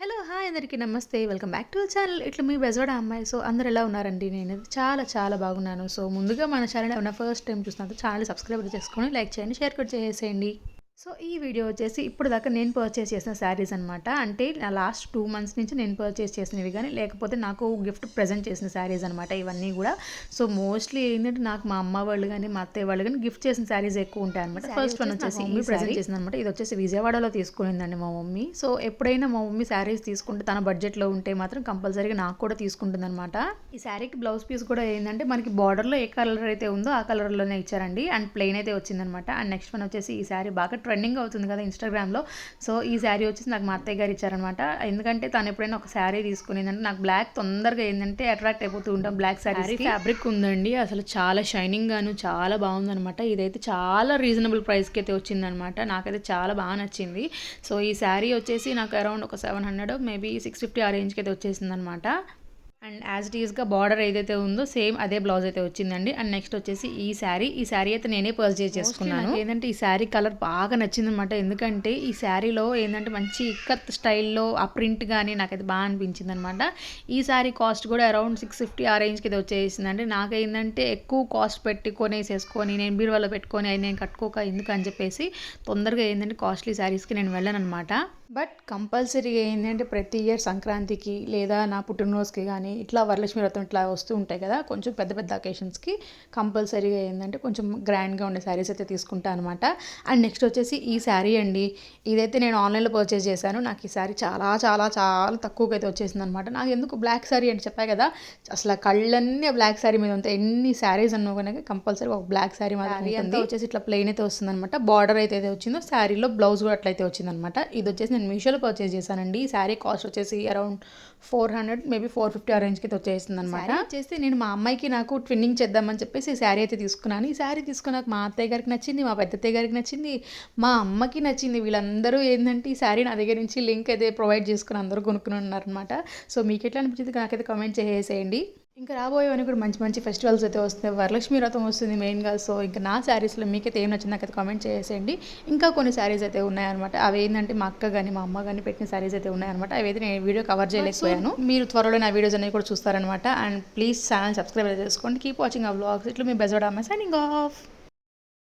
Hello hi అందరికీ నమస్తే. Welcome back to channel ఇట్లా మీ బెజవాడ అమ్మాయి. సో అందరు ఎలా ఉన్నారండి? నేను చాలా చాలా బాగున్నాను. సో ముందుగా మన ఛానల్ ఏమైనా ఫస్ట్ టైం చూసినంత ఛానల్ సబ్స్క్రైబ్ చేసుకొని లైక్ చేయండి షేర్ కూడా చేసేయండి. సో ఈ వీడియో వచ్చేసి ఇప్పుడు దాకా నేను పర్చేస్ చేసిన శారీస్ అనమాట అంటే నా లాస్ట్ టూ మంత్స్ నుంచి నేను పర్చేస్ చేసినవి కానీ లేకపోతే నాకు గిఫ్ట్ ప్రజెంట్ చేసిన శారీస్ అనమాట ఇవన్నీ కూడా. సో మోస్ట్లీ ఏంటంటే నాకు మా అమ్మ వాళ్ళు కానీ మా అత్తయ్య వాళ్ళు కానీ గిఫ్ట్ చేసిన శారీస్ ఎక్కువ ఉంటాయి అనమాట ఫస్ట్ వన్ వచ్చేసి ఈ ప్రజెంట్ చేసింది అనమాట ఇది వచ్చేసి విజయవాడలో తీసుకునిందండి మా మమ్మీ. సో ఎప్పుడైనా మా మమ్మీ శారీస్ తీసుకుంటే తన బడ్జెట్లో ఉంటే మాత్రం కంపల్సరీగా నాకు కూడా తీసుకుంటుంది అనమాట ఈ శారీకి బ్లౌజ్ పీస్ కూడా ఏంటంటే మనకి బార్డర్లో ఏ కలర్ అయితే ఉందో ఆ కలర్లోనే ఇచ్చారండి. అండ్ ప్లెయిన్ అయితే వచ్చిందనమాట అండ్ నెక్స్ట్ వన్ వచ్చేసి ఈ శారీ బాగా ట్రెండింగ్ అవుతుంది కదా ఇన్స్టాగ్రామ్లో సో ఈ శారీ వచ్చేసి నాకు మా అత్తయ్య గారు ఇచ్చారనమాట. ఎందుకంటే తను ఎప్పుడైనా ఒక శారీ తీసుకునిందంటే నాకు బ్లాక్ తొందరగా ఏంటంటే అట్రాక్ట్ అయిపోతూ ఉంటాం బ్లాక్ శారీ ఫ్యాబ్రిక్ ఉందండి. అసలు చాలా షైనింగ్ గాను చాలా బాగుందనమాట. ఇదైతే చాలా రీజనబుల్ ప్రైస్కి అయితే వచ్చిందనమాట. నాకైతే చాలా బాగా నచ్చింది. సో ఈ శారీ వచ్చేసి నాకు అరౌండ్ ఒక seven hundred maybe six fifty ఆ రేంజ్కి అయితే వచ్చేసింది అనమాట అండ్ యాజ్ ఇట్ ఈస్గా బార్డర్ ఏదైతే ఉందో సేమ్ అదే బ్లౌజ్ అయితే వచ్చిందండి. అండ్ నెక్స్ట్ వచ్చేసి ఈ శారీ. ఈ శారీ అయితే నేనే పర్చేజ్ చేసుకున్నాను. ఏంటంటే ఈ శారీ కలర్ బాగా నచ్చింది అనమాట ఎందుకంటే ఈ శారీలో ఏంటంటే మంచి ఇక్కత్ స్టైల్లో ఆ ప్రింట్ కానీ నాకైతే బాగా అనిపించింది అనమాట ఈ శారీ కాస్ట్ కూడా అరౌండ్ సిక్స్ ఫిఫ్టీ ఆ రేంజ్కి అయితే వచ్చేసిందండి. నాకు ఏంటంటే ఎక్కువ కాస్ట్ పెట్టి కొనేసేసుకొని నేను బీరువాలో పెట్టుకొని నేను కట్టుకోక ఎందుకు అని చెప్పేసి తొందరగా ఏంటంటే కాస్ట్లీ శారీస్కి నేను వెళ్ళాను అనమాట బట్ కంపల్సరీగా ఏంటంటే ప్రతి ఇయర్ సంక్రాంతికి లేదా నా పుట్టినరోజుకి కానీ ఇట్లా వరలక్ష్మి వ్రతం ఇట్లా వస్తూ ఉంటాయి కదా కొంచెం పెద్ద పెద్ద అకేషన్స్కి కంపల్సరీగా ఏంటంటే కొంచెం గ్రాండ్గా ఉండే శారీస్ అయితే తీసుకుంటాను అనమాట అండ్ నెక్స్ట్ వచ్చేసి ఈ శారీ అండి. ఇదైతే నేను ఆన్లైన్లో పర్చేస్ చేశాను. నాకు ఈ శారీ చాలా చాలా చాలా తక్కువగా అయితే వచ్చేసింది అనమాట నాకు ఎందుకు బ్లాక్ శారీ అంటే చెప్పా కదా అసలు కళ్ళన్నీ బ్లాక్ శారీ మీద ఉంటాయి. ఎన్ని శారీస్ అన్నా కనుక కంపల్సరీ ఒక బ్లాక్ శారీ మాత్రం అంతా వచ్చేసి ఇట్లా ప్లెయిన్ అయితే వస్తుంది అనమాట బార్డర్ అయితే అయితే వచ్చిందో శారీలో బ్లౌజ్ కూడా అట్లయితే వచ్చిందనమాట ఇది వచ్చేసి నేను నేను మీషోలో పర్చేస్ చేశానండి. శారీ కాస్ట్ వచ్చేసి around four hundred maybe four fifty ఆ రేంజ్కి అయితే వచ్చేసింది అనమాట వచ్చేసి నేను మా అమ్మాయికి నాకు ట్విన్నింగ్ చేద్దామని చెప్పేసి ఈ శారీ అయితే తీసుకున్నాను. ఈ శారీ తీసుకున్నాక మా అత్తయ్య గారికి నచ్చింది మా పెద్దత్తయ్య గారికి నచ్చింది మా అమ్మకి నచ్చింది. వీళ్ళందరూ ఏంటంటే ఈ శారీ నా దగ్గర నుంచి లింక్ అయితే ప్రొవైడ్ చేసుకుని అందరూ కొనుక్కుని ఉన్నారనమాట సో మీకు ఎట్లా అనిపించింది? నాకైతే కామెంట్ చేసేయండి. ఇంకా రాబోయేవన్నీ కూడా మంచి మంచి ఫెస్టివల్స్ అయితే వస్తున్నాయి. వరలక్ష్మి వ్రతం వస్తుంది మెయిన్గా సో ఇంకా నా శారీస్లో మీకైతే ఏం నచ్చింది నాకైతే కామెంట్ చేసేయండి. ఇంకా కొన్ని శారీస్ అయితే ఉన్నాయన్నమాట. అవి ఏంటంటే మా అక్క కానీ మా అమ్మ కానీ పెట్టిన శారీస్ అయితే ఉన్నాయన్నమాట. అవి అయితే నేను వీడియో కవర్ చేయలేకపోయాను. మీరు త్వరలో నా వీడియోస్ అనేవి కూడా చూస్తారనమాట అండ్ ప్లీజ్ ఛానల్ సబ్స్క్రైబ్ చేసుకోండి. కీప్ వాచింగ్ ఆ వ్లాగ్స్ ఇట్లా మీ బెజవాడ అమ్మాయి సైనింగ్ ఆఫ్